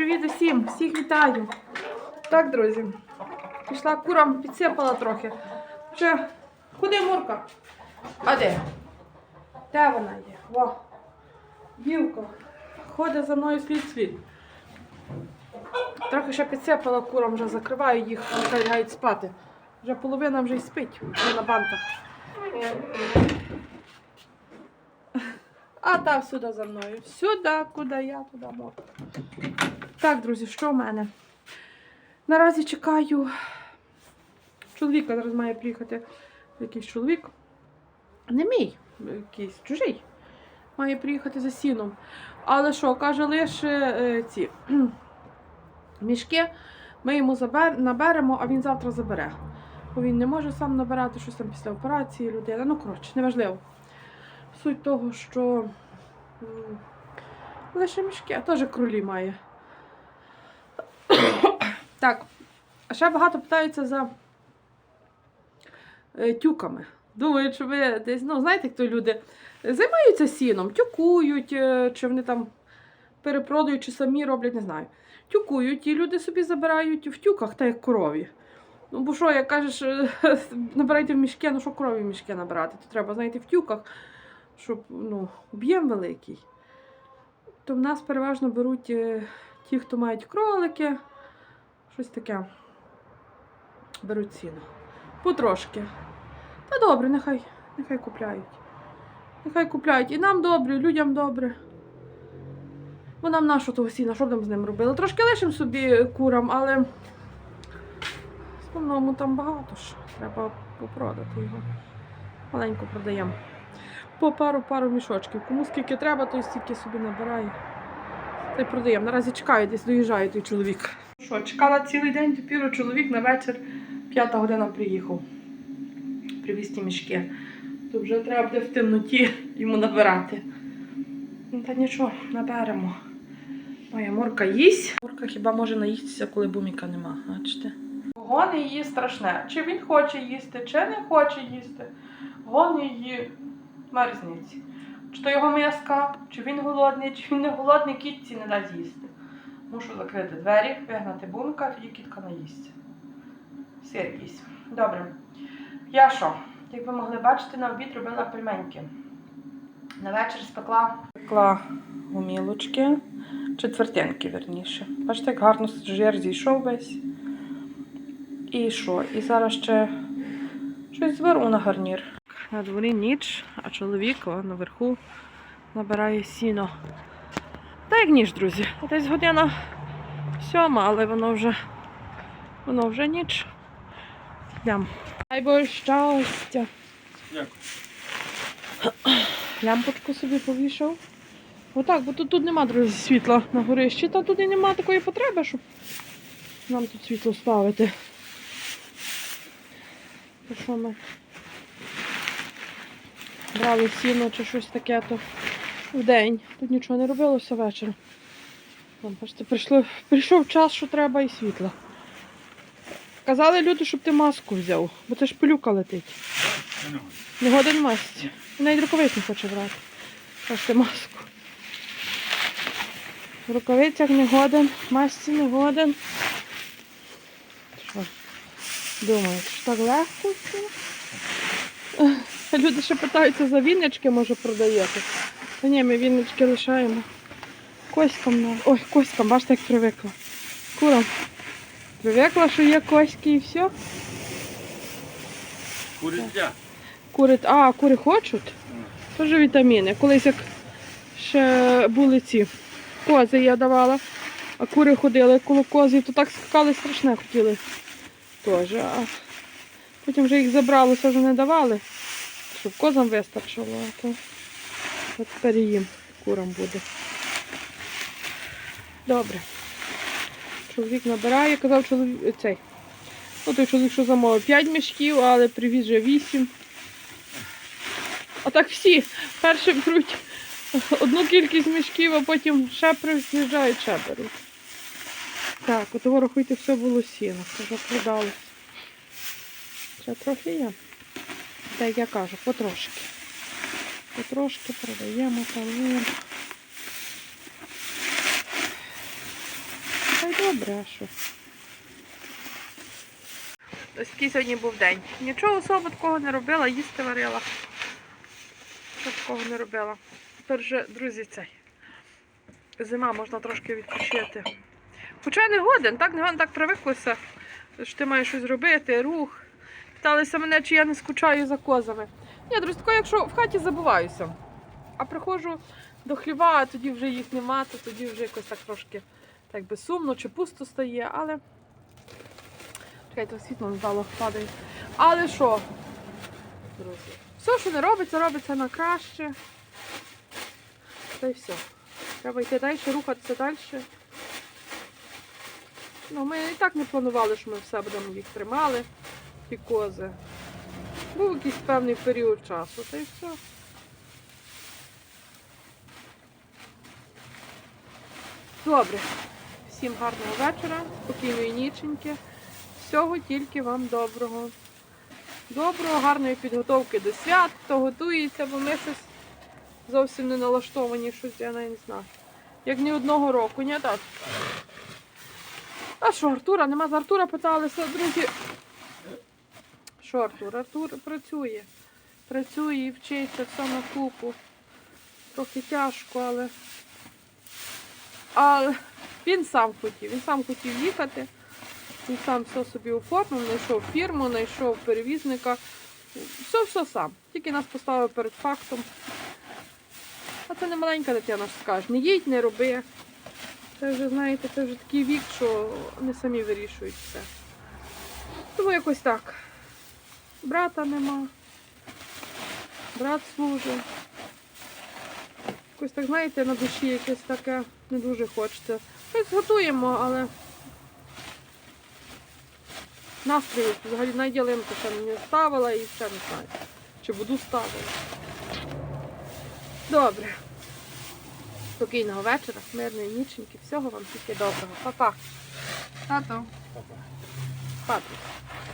привіт усім! Всіх вітаю! Так, друзі, пішла курам, підсипала трохи. Вже куди Мурка? А де? Де вона є? Во. Білка. Ходить за мною слід слід. Трохи ще підсипала курам, вже закриваю їх, нехай лягають спати. Вже половина вже й спить вже на бантах. А та сюди за мною. Сюди, куди я, туди можу. Так, друзі, що в мене? Наразі чекаю. Чоловіка зараз має приїхати якийсь чоловік. Не мій, якийсь чужий. Має приїхати за сіном. Але що, каже, лише е, ці мішки ми йому забер, наберемо, а він завтра забере. Бо він не може сам набирати щось там після операції людина. Ну, коротше, неважливо. Суть того, що лише мішки, а теж кролі має. Так, ще багато питаються за е, тюками. Думають, що ви десь, ну, знаєте, як то люди займаються сіном, тюкують, е, чи вони там перепродають, чи самі роблять, не знаю. Тюкують, і люди собі забирають в тюках, так як корові. Ну, бо що, як кажеш, е, набирайте в мішки, ну що корові в мішки набирати? То треба, знаєте, в тюках, щоб ну, об'єм великий. То в нас переважно беруть ті, хто мають кролики, щось таке. Беруть ціну. Потрошки. Та добре, нехай, нехай купляють. Нехай купляють. І нам добре, і людям добре. Бо нам нашу того сіна, що б там з ним робили? Трошки лишимо собі курам, але в основному там багато ж. Треба попродати його. Маленько продаємо. По пару-пару мішочків. Кому скільки треба, той стільки собі набирає. Та й продаємо. Наразі чекаю, десь доїжджає той чоловік. Що, чекала цілий день, тепер чоловік на вечір, п'ята година приїхав. Привіз ті мішки. То вже треба буде в темноті йому набирати. Ну, Та нічого, наберемо. Моя морка їсть. Морка хіба може наїстися, коли буміка нема, бачите? Гони її страшне. Чи він хоче їсти, чи не хоче їсти. Гони її мерзниці. Чи то його м'язка, чи він голодний, чи він не голодний, кітці не дасть їсти. Мушу закрити двері, вигнати бумка, тоді кітка наїсться. Сир. Добре. Я що? Як ви могли бачити, на обід робила пельменьки. На вечір спекла спекла гумілочки, четвертинки, верніше. Бачите, як гарно жир зійшов весь. І що? І зараз ще щось зберу на гарнір. На дворі ніч, а чоловік о, наверху набирає сіно. Та як ніч, друзі. Десь година сьома, але воно вже воно вже ніч. Йдемо. Дай Боже щастя. Дякую. Лямпочку собі повішав. Отак, бо тут, тут нема, друзі, світла на горищі, та тут і нема такої потреби, щоб нам тут світло ставити. То що ми брали сіно чи щось таке, то в день. Тут нічого не робилося вечором. Там, бачите, прийшло, прийшов час, що треба і світло. Казали люди, щоб ти маску взяв, бо це ж пилюка летить. Не годин масці. Навіть рукавиць не хоче брати. Бачите маску. В рукавицях не годен, масці не годен. Що? Думаєте, що так легко все? Люди ще питаються за віннички, може продаєте. Та ні, ми віннички лишаємо. Коськам. Ой, коськам, бачите, як привикла. Курам. Привикла, що є коськи і все. Куриця. Кури, а, кури хочуть? Теж вітаміни. Колись як ще були ці кози я давала, а кури ходили коло козів, то так скакали страшне хотіли теж. А потім вже їх забралося, вже не давали, щоб козам вистачило, а то от тепер їм курам буде. Добре. Чоловік набирає, казав чоловік цей. Ну, той чоловік, що замовив 5 мішків, але привіз вже 8. А так всі перші беруть одну кількість мішків, а потім ще приїжджають, ще беруть. Так, от того рахуйте, все було сіно, вже продалося. Ще трохи є. Так як я кажу, потрошки. Потрошки продаємо, торгуємо. Брешу. Ось такий сьогодні був день. Нічого особо такого не робила, їсти варила. Що такого не робила. Тепер же, друзі, цей. Зима, можна трошки відпочити. Хоча не годен, так не годен, так привиклося, що ти маєш щось робити, рух. Питалися мене, чи я не скучаю за козами. Ні, друзі, тако, якщо в хаті забуваюся, а приходжу до хліва, а тоді вже їх нема, то тоді вже якось так трошки так би сумно чи пусто стає, але. Чекайте, світло не падає. Але що, друзі? Все, що не робиться, робиться на краще. Та й все. Треба йти далі, рухатися далі. Ну, ми і так не планували, що ми все будемо їх тримали, ті кози. Був якийсь певний період часу, та й все. Добре. Всім гарного вечора, спокійної ніченьки. Всього тільки вам доброго. Доброго, гарної підготовки до свят, хто готується, бо ми щось зовсім не налаштовані, щось я навіть не знаю. Як ні одного року, ні так. А що, Артура? Нема з Артура питалися, друзі. Що Артур? Артур працює. Працює і вчиться все на купу. Трохи тяжко, але. Але він сам хотів. Він сам хотів їхати. Він сам все собі оформив, знайшов фірму, знайшов перевізника. Все, все сам. Тільки нас поставив перед фактом. А це не маленька дитина ж скаже. Не їдь, не роби. Це вже, знаєте, це вже такий вік, що вони самі вирішують все. Тому якось так. Брата нема. Брат служить. Якось так, знаєте, на душі якесь таке не дуже хочеться. Щось готуємо, але настрою взагалі навіть ялинку ще не ставила і ще не знаю. Чи буду ставити. Добре. Спокійного вечора, мирної ніченьки, всього вам тільки доброго. Па-па. Тато. Папа. Спати.